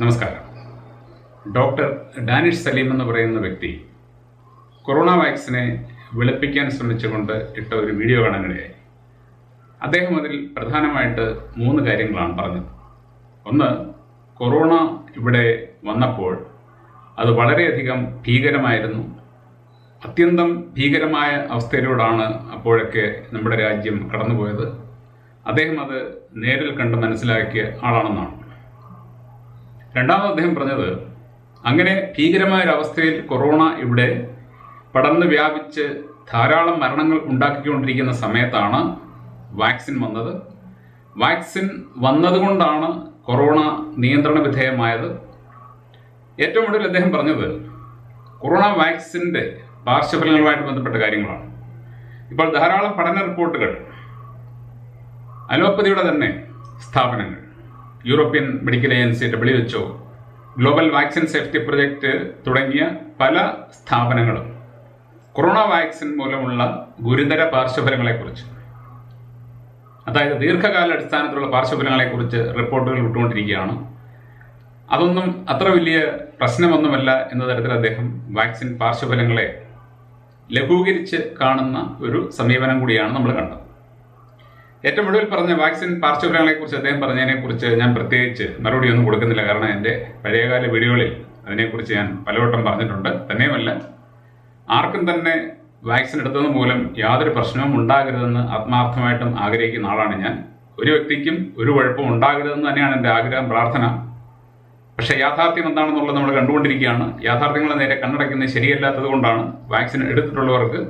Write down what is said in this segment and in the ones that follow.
നമസ്കാരം. Doctor Danish Saleem എന്ന് പറയുന്ന വ്യക്തി കൊറോണ വാക്സിനെ വെളുപ്പിക്കാൻ ശ്രമിച്ചുകൊണ്ട് ഇട്ട ഒരു വീഡിയോ കാണാനിടയായി അദ്ദേഹം അതിൽ പ്രധാനമായിട്ട് മൂന്ന് കാര്യങ്ങളാണ് പറഞ്ഞത്. ഒന്ന് കൊറോണ ഇവിടെ വന്നപ്പോൾ അത് വളരെയധികം ഭീകരമായിരുന്നു. അത്യന്തം ഭീകരമായ അവസ്ഥയിലൂടാണ് അപ്പോഴൊക്കെ നമ്മുടെ രാജ്യം കടന്നുപോയത്. അദ്ദേഹം അത് നേരിൽ കണ്ട് മനസ്സിലാക്കിയ ആളാണെന്നാണ്. രണ്ടാമത് അദ്ദേഹം പറഞ്ഞത് അങ്ങനെ ഭീകരമായ ഒരു അവസ്ഥയിൽ കൊറോണ ഇവിടെ പടർന്ന് വ്യാപിച്ച് ധാരാളം മരണങ്ങൾ ഉണ്ടാക്കിക്കൊണ്ടിരിക്കുന്ന സമയത്താണ് വാക്സിൻ വന്നത്. വാക്സിൻ വന്നതുകൊണ്ടാണ് കൊറോണ നിയന്ത്രണ വിധേയമായത്. ഏറ്റവും ഒടുവിൽ അദ്ദേഹം പറഞ്ഞത് കൊറോണ വാക്സിന്റെ പാർശ്വഫലങ്ങളുമായിട്ട് ബന്ധപ്പെട്ട കാര്യങ്ങളാണ്. ഇപ്പോൾ ധാരാളം പഠന റിപ്പോർട്ടുകൾ അലോപ്പതിയുടെ തന്നെ സ്ഥാപനങ്ങൾ European medical agency W H O global vaccine safety project തുടങ്ങിയ പല സ്ഥാപനങ്ങളും കൊറോണ വാക്സിൻ മൂലമുള്ള ഗുരുതര പാർശ്വഫലങ്ങളെക്കുറിച്ച് അതായത് ദീർഘകാല അടിസ്ഥാനത്തിലുള്ള പാർശ്വഫലങ്ങളെക്കുറിച്ച് റിപ്പോർട്ടുകൾ വിട്ടുകൊണ്ടിരിക്കുകയാണ്. അതൊന്നും അത്ര വലിയ പ്രശ്നമൊന്നുമല്ല എന്ന തരത്തിൽ അദ്ദേഹം വാക്സിൻ പാർശ്വഫലങ്ങളെ ലഘൂകരിച്ച് കാണുന്ന ഒരു സമീപനം കൂടിയാണ് നമ്മൾ കണ്ടത്. ഏറ്റവും ഒടുവിൽ പറഞ്ഞ വാക്സിൻ പാർശ്വഫലങ്ങളെ കുറിച്ച് അദ്ദേഹം പറഞ്ഞതിനെക്കുറിച്ച് ഞാൻ പ്രത്യേകിച്ച് മറുപടി ഒന്നും കൊടുക്കുന്നില്ല. കാരണം എന്റെ പഴയകാല വീഡിയോകളിൽ അതിനെക്കുറിച്ച് ഞാൻ പലവട്ടം പറഞ്ഞിട്ടുണ്ട്. തന്നെയുമല്ല ആർക്കും തന്നെ വാക്സിൻ എടുത്തത് മൂലം യാതൊരു പ്രശ്നവും ഉണ്ടാകരുതെന്ന് ആത്മാർത്ഥമായിട്ടും ആഗ്രഹിക്കുന്ന ആളാണ് ഞാൻ. ഒരു വ്യക്തിക്കും ഒരു കുഴപ്പവും ഉണ്ടാകരുതെന്ന് തന്നെയാണ് എന്റെ ആഗ്രഹം പ്രാർത്ഥന. പക്ഷേ യാഥാർത്ഥ്യം എന്താണെന്നുള്ളത് നമ്മൾ കണ്ടുകൊണ്ടിരിക്കുകയാണ്. യാഥാർത്ഥ്യങ്ങളെ നേരെ കണ്ണടയ്ക്കുന്നത് ശരിയല്ലാത്തത് കൊണ്ടാണ് വാക്സിൻ എടുത്തിട്ടുള്ളവർക്ക്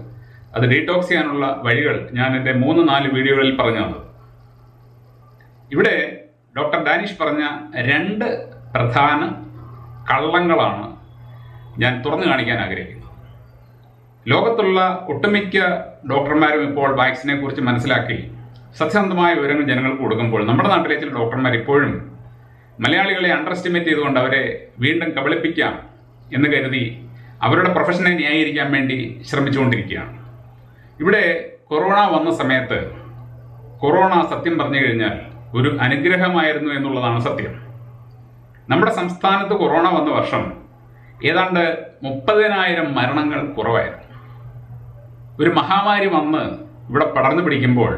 അത് ഡീടോക്സ് ചെയ്യാനുള്ള വഴികൾ ഞാൻ എന്റെ മൂന്ന് നാല് വീഡിയോകളിൽ പറഞ്ഞു തന്നത് ഇവിടെ ഡോക്ടർ ഡാനിഷ് പറഞ്ഞ രണ്ട് പ്രധാന കള്ളങ്ങളാണ് ഞാൻ തുറന്നു കാണിക്കാൻ ആഗ്രഹിക്കുന്നത്. ലോകത്തുള്ള ഒട്ടുമിക്ക ഡോക്ടർമാരും ഇപ്പോൾ വാക്സിനെ കുറിച്ച് മനസ്സിലാക്കി സത്യസന്ധമായ വിവരങ്ങൾ ജനങ്ങൾക്ക് കൊടുക്കുമ്പോൾ നമ്മുടെ നാട്ടിലെ ചില ഡോക്ടർമാർ ഇപ്പോഴും മലയാളികളെ അണ്ടർ എസ്റ്റിമേറ്റ് ചെയ്തുകൊണ്ട് അവരെ വീണ്ടും കബളിപ്പിക്കാം എന്ന് കരുതി അവരുടെ പ്രൊഫഷനെ ന്യായീകരിക്കാൻ വേണ്ടി ശ്രമിച്ചുകൊണ്ടിരിക്കുകയാണ്. ഇവിടെ കൊറോണ വന്ന സമയത്ത് കൊറോണ സത്യം പറഞ്ഞു കഴിഞ്ഞാൽ ഒരു അനുഗ്രഹമായിരുന്നു എന്നുള്ളതാണ് സത്യം. നമ്മുടെ സംസ്ഥാനത്ത് കൊറോണ വന്ന വർഷം ഏതാണ്ട് മുപ്പതിനായിരം മരണങ്ങൾ കുറവായിരുന്നു. ഒരു മഹാമാരി വന്ന് ഇവിടെ പടർന്നു പിടിക്കുമ്പോൾ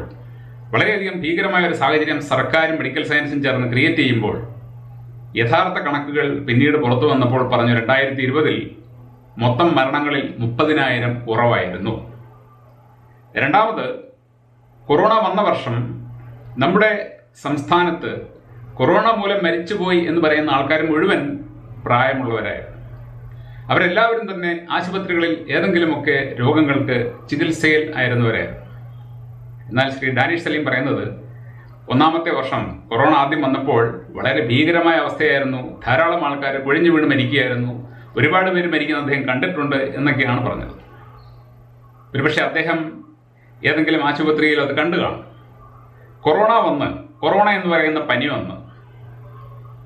വളരെയധികം ഭീകരമായ ഒരു സാഹചര്യം സർക്കാരും മെഡിക്കൽ സയൻസും ചേർന്ന് ക്രിയേറ്റ് ചെയ്യുമ്പോൾ യഥാർത്ഥ കണക്കുകൾ പിന്നീട് പുറത്തു വന്നപ്പോൾ പറഞ്ഞു രണ്ടായിരത്തി ഇരുപതിൽ മൊത്തം മരണങ്ങളിൽ മുപ്പതിനായിരം കുറവായിരുന്നു. രണ്ടാമത് കൊറോണ വന്ന വർഷം നമ്മുടെ സംസ്ഥാനത്ത് കൊറോണ മൂലം മരിച്ചുപോയി എന്ന് പറയുന്ന ആൾക്കാർ മുഴുവൻ പ്രായമുള്ളവരായിരുന്നു. അവരെല്ലാവരും തന്നെ ആശുപത്രികളിൽ ഏതെങ്കിലുമൊക്കെ രോഗങ്ങൾക്ക് ചികിത്സയിൽ ആയിരുന്നവരായിരുന്നു. എന്നാൽ ശ്രീ ഡാനിഷ് സലീം പറയുന്നത് ഒന്നാമത്തെ വർഷം കൊറോണ ആദ്യം വന്നപ്പോൾ വളരെ ഭീകരമായ അവസ്ഥയായിരുന്നു. ധാരാളം ആൾക്കാർ കുഴിഞ്ഞു വീണ് മരിക്കുകയായിരുന്നു. ഒരുപാട് പേര് മരിക്കുന്ന അദ്ദേഹം കണ്ടിട്ടുണ്ട് എന്നൊക്കെയാണ് പറഞ്ഞത്. ഒരുപക്ഷെ അദ്ദേഹം ഏതെങ്കിലും ആശുപത്രിയിൽ അത് കണ്ടു കാണും. കൊറോണ വന്ന് കൊറോണ എന്ന് പറയുന്ന പനി വന്ന്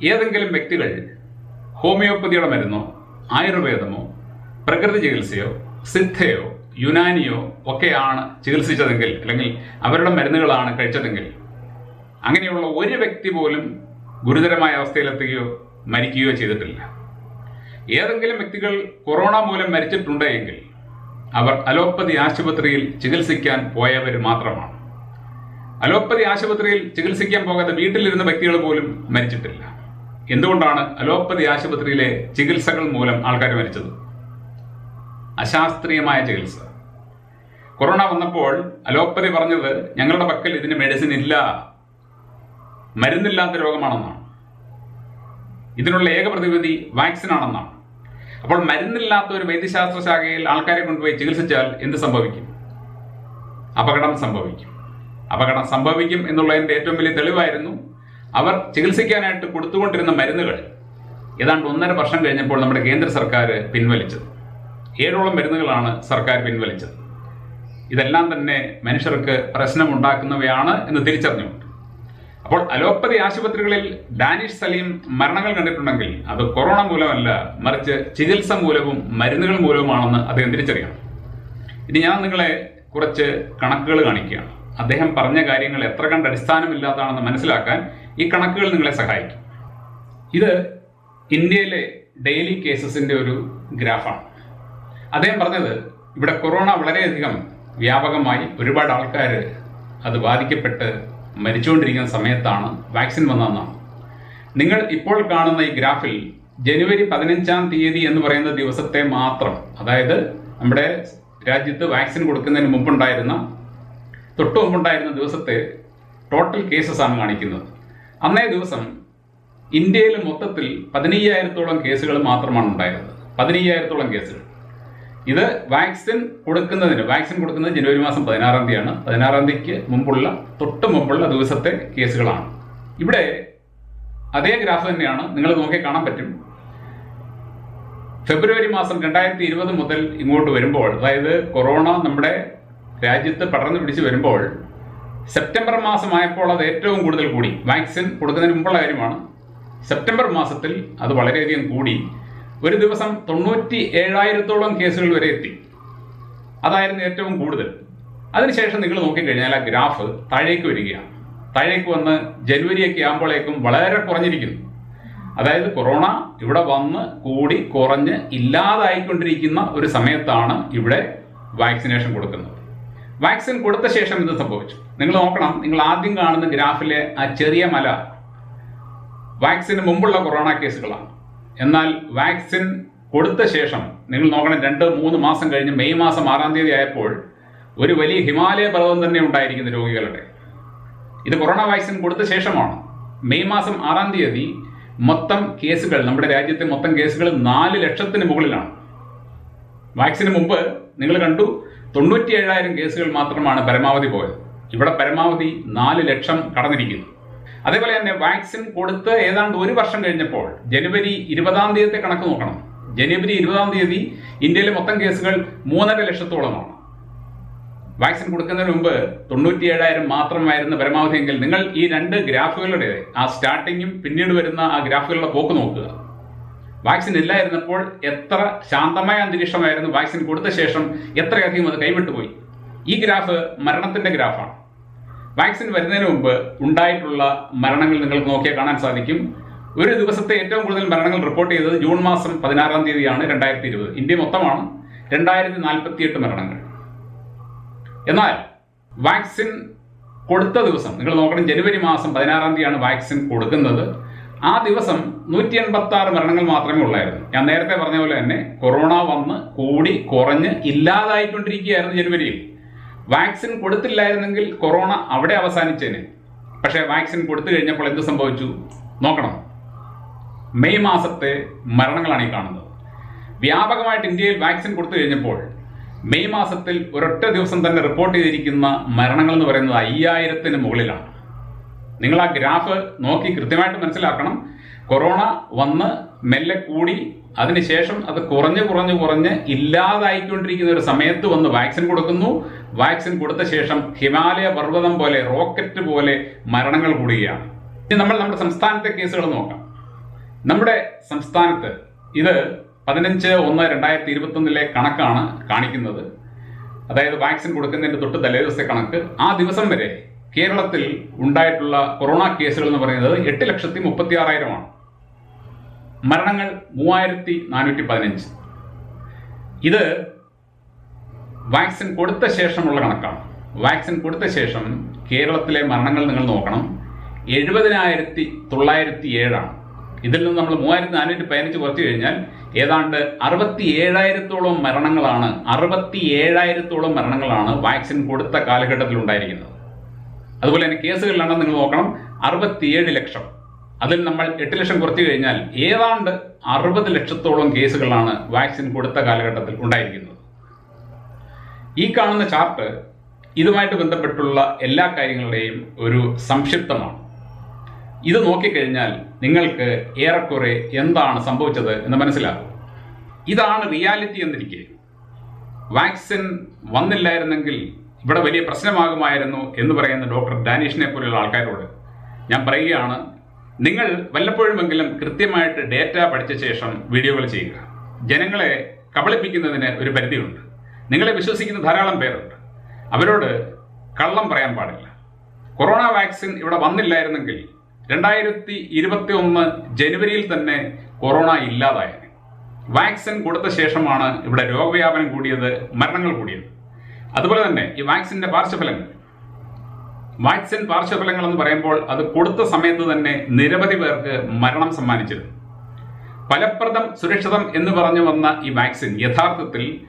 ഏതെങ്കിലും വ്യക്തികൾ ഹോമിയോപ്പതിയുടെ മരുന്നോ ആയുർവേദമോ പ്രകൃതി ചികിത്സയോ സിദ്ധയോ യുനാനിയോ ഒക്കെയാണ് ചികിത്സിച്ചതെങ്കിൽ അല്ലെങ്കിൽ അവരുടെ മരുന്നുകളാണ് കഴിച്ചതെങ്കിൽ അങ്ങനെയുള്ള ഒരു വ്യക്തി പോലും ഗുരുതരമായ അവസ്ഥയിലെത്തുകയോ മരിക്കുകയോ ചെയ്തിട്ടില്ല. ഏതെങ്കിലും വ്യക്തികൾ കൊറോണ മൂലം മരിച്ചിട്ടുണ്ടെങ്കിൽ അവർ അലോപ്പതി ആശുപത്രിയിൽ ചികിത്സിക്കാൻ പോയവർ മാത്രമാണ്. അലോപ്പതി ആശുപത്രിയിൽ ചികിത്സിക്കാൻ പോകാതെ വീട്ടിലിരുന്ന വ്യക്തികൾ പോലും മരിച്ചിട്ടില്ല. എന്തുകൊണ്ടാണ് അലോപ്പതി ആശുപത്രിയിലെ ചികിത്സകൾ മൂലം ആൾക്കാർ മരിച്ചത്? അശാസ്ത്രീയമായ ചികിത്സ. കൊറോണ വന്നപ്പോൾ അലോപ്പതി പറഞ്ഞത് ഞങ്ങളുടെ പക്കൽ ഇതിന് മെഡിസിൻ ഇല്ല. മരുന്നില്ലാത്ത രോഗമാണെന്നാണ്. ഇതിനുള്ള ഏക പ്രതിവിധി വാക്സിൻ ആണെന്നാണ്. അപ്പോൾ മരുന്നില്ലാത്ത ഒരു വൈദ്യശാസ്ത്ര ശാഖയിൽ ആൾക്കാരെ കൊണ്ടുപോയി ചികിത്സിച്ചാൽ എന്ത് സംഭവിക്കും? അപകടം സംഭവിക്കും. അപകടം സംഭവിക്കും എന്നുള്ളതിന്റെ ഏറ്റവും വലിയ തെളിവായിരുന്നു അവർ ചികിത്സിക്കാനായിട്ട് കൊടുത്തുകൊണ്ടിരുന്ന മരുന്നുകൾ. ഏതാണ്ട് ഒന്നര വർഷം കഴിഞ്ഞപ്പോൾ നമ്മുടെ കേന്ദ്ര സർക്കാർ പിൻവലിച്ചത്. ഏഴോളം മരുന്നുകളാണ് സർക്കാർ പിൻവലിച്ചത്. ഇതെല്ലാം തന്നെ മനുഷ്യർക്ക് പ്രശ്നമുണ്ടാക്കുന്നവയാണ് എന്ന് തിരിച്ചറിഞ്ഞുകൊണ്ട്. അപ്പോൾ അലോപ്പതി ആശുപത്രികളിൽ ഡാനിഷ് സലീം മരണങ്ങൾ കണ്ടിട്ടുണ്ടെങ്കിൽ അത് കൊറോണ മൂലമല്ല മറിച്ച് ചികിത്സ മൂലവും മരുന്നുകൾ മൂലവുമാണെന്ന് അദ്ദേഹം തിരിച്ചറിയണം. ഇനി ഞാൻ നിങ്ങളെ കുറച്ച് കണക്കുകൾ കാണിക്കുകയാണ്. അദ്ദേഹം പറഞ്ഞ കാര്യങ്ങൾ എത്ര കണ്ട് അടിസ്ഥാനമില്ലാത്തതാണെന്ന് മനസ്സിലാക്കാൻ ഈ കണക്കുകൾ നിങ്ങളെ സഹായിക്കും. ഇത് ഇന്ത്യയിലെ ഡെയിലി കേസസിന്റെ ഒരു ഗ്രാഫാണ്. അദ്ദേഹം പറഞ്ഞത് ഇവിടെ കൊറോണ വളരെയധികം വ്യാപകമായി ഒരുപാട് ആൾക്കാർ അത് ബാധിക്കപ്പെട്ട് മരിച്ചുകൊണ്ടിരിക്കുന്ന സമയത്താണ് വാക്സിൻ വന്നതെന്നാണ്. നിങ്ങൾ ഇപ്പോൾ കാണുന്ന ഈ ഗ്രാഫിൽ ജനുവരി പതിനഞ്ചാം തീയതി എന്ന് പറയുന്ന ദിവസത്തെ മാത്രം അതായത് നമ്മുടെ രാജ്യത്ത് വാക്സിൻ കൊടുക്കുന്നതിന് മുമ്പുണ്ടായിരുന്ന തൊട്ടു മുമ്പുണ്ടായിരുന്ന ദിവസത്തെ ടോട്ടൽ കേസസ് ആണ് കാണിക്കുന്നത്. അന്നേ ദിവസം ഇന്ത്യയിൽ മൊത്തത്തിൽ പതിനയ്യായിരത്തോളം കേസുകൾ മാത്രമാണ് ഉണ്ടായിരുന്നത്. പതിനയ്യായിരത്തോളം കേസുകൾ. ഇത് വാക്സിൻ കൊടുക്കുന്നതിന് വാക്സിൻ കൊടുക്കുന്നത് ജനുവരി മാസം പതിനാറാം തീയതിയാണ്. പതിനാറാം തീയതിക്ക് മുമ്പുള്ള തൊട്ട് മുമ്പുള്ള ദിവസത്തെ കേസുകളാണ്. ഇവിടെ അതേ ഗ്രാഫ് തന്നെയാണ് നിങ്ങൾ നോക്കി കാണാൻ പറ്റും. ഫെബ്രുവരി മാസം രണ്ടായിരത്തി ഇരുപത് മുതൽ ഇങ്ങോട്ട് വരുമ്പോൾ അതായത് കൊറോണ നമ്മുടെ രാജ്യത്ത് പടർന്നു പിടിച്ച് വരുമ്പോൾ സെപ്റ്റംബർ മാസമായപ്പോൾ അത് ഏറ്റവും കൂടുതൽ കൂടി. വാക്സിൻ കൊടുക്കുന്നതിന് മുമ്പുള്ള കാര്യമാണ്. സെപ്റ്റംബർ മാസത്തിൽ അത് വളരെയധികം കൂടി. ഒരു ദിവസം തൊണ്ണൂറ്റി ഏഴായിരത്തോളം കേസുകൾ വരെ എത്തി. അതായിരുന്നു ഏറ്റവും കൂടുതൽ. അതിനുശേഷം നിങ്ങൾ നോക്കിക്കഴിഞ്ഞാൽ ആ ഗ്രാഫ് താഴേക്ക് വരികയാണ്. താഴേക്ക് വന്ന് ജനുവരിയൊക്കെ ആകുമ്പോഴേക്കും വളരെ കുറഞ്ഞിരിക്കുന്നു. അതായത് കൊറോണ ഇവിടെ വന്ന് കൂടി കുറഞ്ഞ് ഇല്ലാതായിക്കൊണ്ടിരിക്കുന്ന ഒരു സമയത്താണ് ഇവിടെ വാക്സിനേഷൻ കൊടുക്കുന്നത്. വാക്സിൻ കൊടുത്ത ശേഷം ഇത് സംഭവിച്ചു? നിങ്ങൾ നോക്കണം നിങ്ങൾ ആദ്യം കാണുന്ന ഗ്രാഫിലെ ആ ചെറിയ മല. വാക്സിന് മുമ്പുള്ള കൊറോണ കേസുകളാണ്. എന്നാൽ വാക്സിൻ കൊടുത്ത ശേഷം നിങ്ങൾ നോക്കണം രണ്ട് മൂന്ന് മാസം കഴിഞ്ഞ് മെയ് മാസം ആറാം തീയതി ആയപ്പോൾ ഒരു വലിയ ഹിമാലയ പർവതം തന്നെ ഉണ്ടായിരിക്കുന്ന രോഗികളുടെ. ഇത് കൊറോണ വാക്സിൻ കൊടുത്ത ശേഷമാണ്. മെയ് മാസം ആറാം തീയതി മൊത്തം കേസുകൾ നമ്മുടെ രാജ്യത്തെ മൊത്തം കേസുകൾ നാല് ലക്ഷത്തിന് മുകളിലാണ്. വാക്സിന് മുമ്പ് നിങ്ങൾ കണ്ടു തൊണ്ണൂറ്റി ഏഴായിരം കേസുകൾ മാത്രമാണ് പരമാവധി പോയത്. ഇവിടെ പരമാവധി നാല് ലക്ഷം കടന്നിരിക്കുന്നു. അതേപോലെ തന്നെ വാക്സിൻ കൊടുത്ത് ഏതാണ്ട് ഒരു വർഷം കഴിഞ്ഞപ്പോൾ ജനുവരി ഇരുപതാം തീയതിയെ കണക്ക് നോക്കണം. ജനുവരി ഇരുപതാം തീയതി ഇന്ത്യയിലെ മൊത്തം കേസുകൾ മൂന്നര ലക്ഷത്തോളമാണ്. വാക്സിൻ കൊടുക്കുന്നതിന് മുമ്പ് തൊണ്ണൂറ്റി ഏഴായിരം മാത്രമായിരുന്നു പരമാവധി എങ്കിൽ നിങ്ങൾ ഈ രണ്ട് ഗ്രാഫുകളുടെ ആ സ്റ്റാർട്ടിങ്ങും പിന്നീട് വരുന്ന ആ ഗ്രാഫുകളുടെ പോക്ക് നോക്കുക. വാക്സിൻ ഇല്ലായിരുന്നപ്പോൾ എത്ര ശാന്തമായ അന്തരീക്ഷമായിരുന്നു വാക്സിൻ കൊടുത്ത ശേഷം എത്രയധികം അത് കൈവിട്ടുപോയി. ഈ ഗ്രാഫ് മരണത്തിന്റെ ഗ്രാഫാണ്. വാക്സിൻ വരുന്നതിന് മുമ്പ് ഉണ്ടായിട്ടുള്ള മരണങ്ങൾ നിങ്ങൾക്ക് നോക്കിയാൽ കാണാൻ സാധിക്കും. ഒരു ദിവസത്തെ ഏറ്റവും കൂടുതൽ മരണങ്ങൾ റിപ്പോർട്ട് ചെയ്തത് ജൂൺ മാസം പതിനാറാം തീയതിയാണ് രണ്ടായിരത്തി ഇരുപത് ഇന്ത്യ മൊത്തമാണ് രണ്ടായിരത്തി നാൽപ്പത്തിയെട്ട് മരണങ്ങൾ. എന്നാൽ വാക്സിൻ കൊടുത്ത ദിവസം നിങ്ങൾ നോക്കണം ജനുവരി മാസം പതിനാറാം തീയതിയാണ് വാക്സിൻ കൊടുക്കുന്നത്. ആ ദിവസം നൂറ്റി എൺപത്തി ആറ് മരണങ്ങൾ മാത്രമേ ഉള്ളായിരുന്നു. ഞാൻ നേരത്തെ പറഞ്ഞ പോലെ തന്നെ കൊറോണ വന്ന് കൂടി കുറഞ്ഞ് ഇല്ലാതായിക്കൊണ്ടിരിക്കുകയായിരുന്നു ജനുവരിയിൽ. വാക്സിൻ കൊടുത്തില്ലായിരുന്നെങ്കിൽ കൊറോണ അവിടെ അവസാനിച്ചേനെ. പക്ഷേ വാക്സിൻ കൊടുത്തു കഴിഞ്ഞപ്പോൾ എന്ത് സംഭവിച്ചു? നോക്കണം. മെയ് മാസത്തെ മരണങ്ങളാണ് ഈ കാണുന്നത്. വ്യാപകമായിട്ട് ഇന്ത്യയിൽ വാക്സിൻ കൊടുത്തു കഴിഞ്ഞപ്പോൾ മെയ് മാസത്തിൽ ഒരൊറ്റ ദിവസം തന്നെ റിപ്പോർട്ട് ചെയ്തിരിക്കുന്ന മരണങ്ങൾ എന്ന് പറയുന്നത് അയ്യായിരത്തിന് മുകളിലാണ്. നിങ്ങൾ ആ ഗ്രാഫ് നോക്കി കൃത്യമായിട്ട് മനസ്സിലാക്കണം. കൊറോണ വന്ന് മെല്ലെ കൂടി അതിനുശേഷം അത് കുറഞ്ഞ് കുറഞ്ഞ് കുറഞ്ഞ് ഇല്ലാതായിക്കൊണ്ടിരിക്കുന്ന ഒരു സമയത്ത് വന്ന് വാക്സിൻ കൊടുക്കുന്നു. വാക്സിൻ കൊടുത്ത ശേഷം ഹിമാലയ പർവതം പോലെ റോക്കറ്റ് പോലെ മരണങ്ങൾ കൂടുകയാണ്. ഇനി നമ്മൾ നമ്മുടെ സംസ്ഥാനത്തെ കേസുകൾ നോക്കാം. നമ്മുടെ സംസ്ഥാനത്ത് ഇത് പതിനഞ്ച് ഒന്ന് രണ്ടായിരത്തി ഇരുപത്തൊന്നിലെ കണക്കാണ് കാണിക്കുന്നത്. അതായത് വാക്സിൻ കൊടുക്കുന്നതിന്റെ തൊട്ട് തലേ ദിവസത്തെ കണക്ക്. ആ ദിവസം വരെ കേരളത്തിൽ ഉണ്ടായിട്ടുള്ള കൊറോണ കേസുകൾ എന്ന് പറയുന്നത് എട്ട് ലക്ഷത്തി മുപ്പത്തി ആറായിരമാണ് മരണങ്ങൾ മൂവായിരത്തി നാനൂറ്റി പതിനഞ്ച്. ഇത് വാക്സിൻ കൊടുത്ത ശേഷമുള്ള കണക്കാണ്. വാക്സിൻ കൊടുത്ത ശേഷം കേരളത്തിലെ മരണങ്ങൾ നിങ്ങൾ നോക്കണം. എഴുപതിനായിരത്തി തൊള്ളായിരത്തി ഏഴാണ്. ഇതിൽ നിന്ന് നമ്മൾ മൂവായിരത്തി നാനൂറ്റി പതിനഞ്ച് കുറച്ച് കഴിഞ്ഞാൽ ഏതാണ്ട് അറുപത്തി ഏഴായിരത്തോളം മരണങ്ങളാണ് അറുപത്തി ഏഴായിരത്തോളം മരണങ്ങളാണ് വാക്സിൻ കൊടുത്ത കാലഘട്ടത്തിൽ ഉണ്ടായിരിക്കുന്നത് അതുപോലെ തന്നെ കേസുകളിലാണ് നിങ്ങൾ നോക്കണം. അറുപത്തിയേഴ് ലക്ഷം. അതിൽ നമ്മൾ എട്ട് ലക്ഷം കുറച്ചു കഴിഞ്ഞാൽ ഏതാണ്ട് അറുപത് ലക്ഷത്തോളം കേസുകളാണ് വാക്സിൻ കൊടുത്ത കാലഘട്ടത്തിൽ ഉണ്ടായിരിക്കുന്നത്. ഈ കാണുന്ന ചാർട്ട് ഇതുമായിട്ട് ബന്ധപ്പെട്ടുള്ള എല്ലാ കാര്യങ്ങളുടെയും ഒരു സംക്ഷിപ്തമാണ്. ഇത് നോക്കിക്കഴിഞ്ഞാൽ നിങ്ങൾക്ക് ഏറെക്കുറെ എന്താണ് സംഭവിച്ചത് എന്ന് മനസ്സിലാകും. ഇതാണ് റിയാലിറ്റി എന്നിരിക്കെ. വാക്സിൻ വന്നില്ലായിരുന്നെങ്കിൽ ഇവിടെ വലിയ പ്രശ്നമാകുമായിരുന്നു എന്ന് പറയുന്ന ഡോക്ടർ ഡാനിഷിനെ പോലുള്ള ആൾക്കാരോട് ഞാൻ പറയുകയാണ് നിങ്ങൾ വല്ലപ്പോഴുമെങ്കിലും കൃത്യമായിട്ട് ഡേറ്റ പഠിച്ച ശേഷം വീഡിയോകൾ ചെയ്യുക. ജനങ്ങളെ കബളിപ്പിക്കുന്നതിന് ഒരു പരിധിയുണ്ട്. നിങ്ങളെ വിശ്വസിക്കുന്ന ധാരാളം പേരുണ്ട്. അവരോട് കള്ളം പറയാൻ പാടില്ല. കൊറോണ വാക്സിൻ ഇവിടെ വന്നില്ലായിരുന്നെങ്കിൽ രണ്ടായിരത്തി ഇരുപത്തി ഒന്ന് ജനുവരിയിൽ തന്നെ കൊറോണ ഇല്ലാതായത് വാക്സിൻ കൊടുത്ത ശേഷമാണ് ഇവിടെ രോഗവ്യാപനം കൂടിയത് മരണങ്ങൾ കൂടിയത്. അതുപോലെ തന്നെ ഈ വാക്സിന്റെ പാർശ്വഫലങ്ങൾ വാക്സിൻ പാർശ്വഫലങ്ങൾ എന്ന് പറയുമ്പോൾ അത് കൊടുത്ത സമയത്ത് തന്നെ നിരവധി പേർക്ക് മരണം സമ്മാനിച്ചിരുന്നു. ഫലപ്രദം സുരക്ഷിതം എന്ന് പറഞ്ഞു വന്ന ഈ വാക്സിൻ യഥാർത്ഥത്തിൽ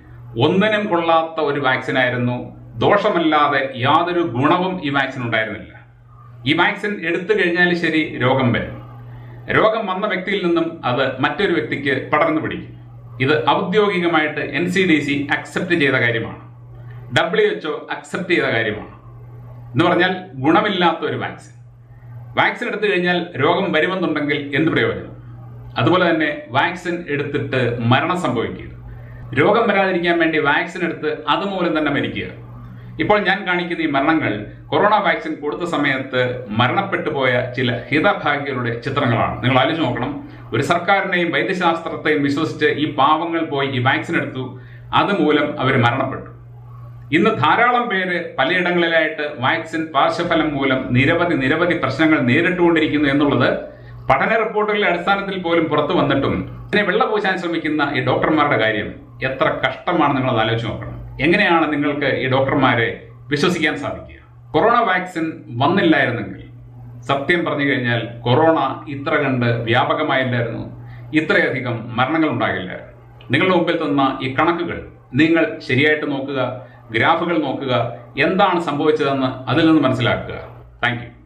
ഒന്നിനും കൊള്ളാത്ത ഒരു വാക്സിനായിരുന്നു. ദോഷമല്ലാതെ യാതൊരു ഗുണവും ഈ വാക്സിൻ ഉണ്ടായിരുന്നില്ല. ഈ വാക്സിൻ എടുത്തു കഴിഞ്ഞാൽ ശരി രോഗം വരും. രോഗം വന്ന വ്യക്തിയിൽ നിന്നും അത് മറ്റൊരു വ്യക്തിക്ക് പടർന്നു പിടിക്കും. ഇത് ഔദ്യോഗികമായിട്ട് N C D C accept ചെയ്ത കാര്യമാണ്. ഡബ്ല്യു എച്ച്ഒ അക്സെപ്റ്റ് ചെയ്ത കാര്യമാണ്. എന്ന് പറഞ്ഞാൽ ഗുണമില്ലാത്ത ഒരു വാക്സിൻ. വാക്സിൻ എടുത്തു കഴിഞ്ഞാൽ രോഗം വരുമെന്നുണ്ടെങ്കിൽ എന്ത് പ്രയോജനം? അതുപോലെ തന്നെ വാക്സിൻ എടുത്തിട്ട് മരണം സംഭവിക്കുക രോഗം വരാതിരിക്കാൻ വേണ്ടി വാക്സിൻ എടുത്ത് അതുമൂലം തന്നെ മരിക്കുക ഇപ്പോൾ ഞാൻ കാണിക്കുന്ന ഈ മരണങ്ങൾ കൊറോണ വാക്സിൻ കൊടുത്ത സമയത്ത് മരണപ്പെട്ടു പോയ ചില ഹിതഭാഗ്യരുടെ ചിത്രങ്ങളാണ്. നിങ്ങൾ ആലോചിച്ച് നോക്കണം. ഒരു സർക്കാരിനെയും വൈദ്യശാസ്ത്രത്തെയും വിശ്വസിച്ച് ഈ പാവങ്ങൾ പോയി ഈ വാക്സിൻ എടുത്തു. അതുമൂലം അവർ മരണപ്പെട്ടു. ഇന്ന് ധാരാളം പേര് പലയിടങ്ങളിലായിട്ട് വാക്സിൻ പാർശ്വഫലം മൂലം നിരവധി നിരവധി പ്രശ്നങ്ങൾ നേരിട്ടുകൊണ്ടിരിക്കുന്നു എന്നുള്ളത് പഠന റിപ്പോർട്ടുകളുടെ അടിസ്ഥാനത്തിൽ പോലും പുറത്തു വന്നിട്ടും ഇതിനെ വെള്ളപൂശാൻ ശ്രമിക്കുന്ന ഈ ഡോക്ടർമാരുടെ കാര്യം എത്ര കഷ്ടമാണ് നിങ്ങൾ ആലോചിച്ച് നോക്കണം. എങ്ങനെയാണ് നിങ്ങൾക്ക് ഈ ഡോക്ടർമാരെ വിശ്വസിക്കാൻ സാധിക്കുക? കൊറോണ വാക്സിൻ വന്നില്ലായിരുന്നെങ്കിൽ സത്യം പറഞ്ഞു കഴിഞ്ഞാൽ കൊറോണ ഇത്ര കണ്ട് വ്യാപകമായില്ലായിരുന്നു. ഇത്രയധികം മരണങ്ങൾ ഉണ്ടാകില്ലായിരുന്നു നിങ്ങളുടെ മുമ്പിൽ തന്ന ഈ കണക്കുകൾ നിങ്ങൾ ശരിയായിട്ട് നോക്കുക. ഗ്രാഫുകൾ നോക്കുക. എന്താണ് സംഭവിച്ചതെന്ന് അതിൽ നിന്ന് മനസ്സിലാക്കുക. താങ്ക്